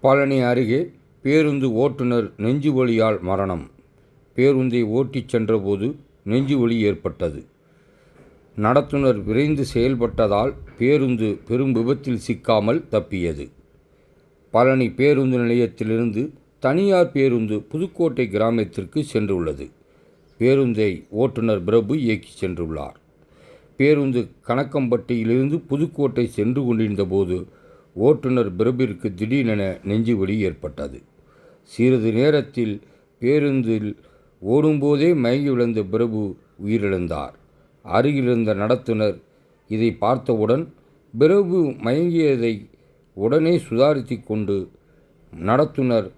பழனி அருகே பேருந்து ஓட்டுநர் நெஞ்சுவலியால் மரணம். பேருந்தை ஓட்டிச் சென்றபோது நெஞ்சு வலி ஏற்பட்டது. நடத்துனர் விரைந்து செயல்பட்டதால் பேருந்து பெரும் விபத்தில் சிக்காமல் தப்பியது. பழனி பேருந்து நிலையத்திலிருந்து தனியார் பேருந்து புதுக்கோட்டை கிராமத்திற்கு சென்றுள்ளது. பேருந்தை ஓட்டுநர் பிரபு இயக்கிச் சென்றுள்ளார். பேருந்து கணக்கம்பட்டியிலிருந்து புதுக்கோட்டை சென்று கொண்டிருந்தபோது ஓட்டுநர் பிரபிற்கு திடீரென நெஞ்சு வலி ஏற்பட்டது. சிறிது நேரத்தில் பேருந்தில் ஓடும்போதே மயங்கி விழுந்த பிரபு உயிரிழந்தார். அருகிலிருந்த நடத்துனர் இதை பார்த்தவுடன் பிரபு மயங்கியதை உடனே சுதாரித்து கொண்டு நடத்துனர்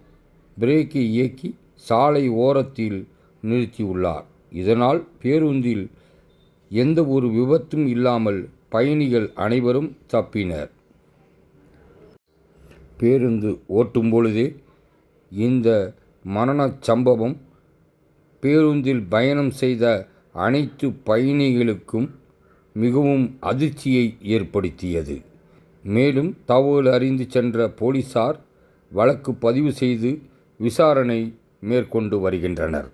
பிரேக்கை இயக்கி சாலை ஓரத்தில் நிறுத்தியுள்ளார் இதனால் பேருந்தில் எந்த ஒரு விபத்தும் இல்லாமல் பயணிகள் அனைவரும் தப்பினர். பேருந்து ஓட்டும் பொழுது இந்த மரணச் சம்பவம் பேருந்தில் பயணம் செய்த அனைத்து பயணிகளுக்கும் மிகவும் அதிர்ச்சியை ஏற்படுத்தியது. மேலும் தகவல் அறிந்து சென்ற போலீசார் வழக்கு பதிவு செய்து விசாரணை மேற்கொண்டு வருகின்றனர்.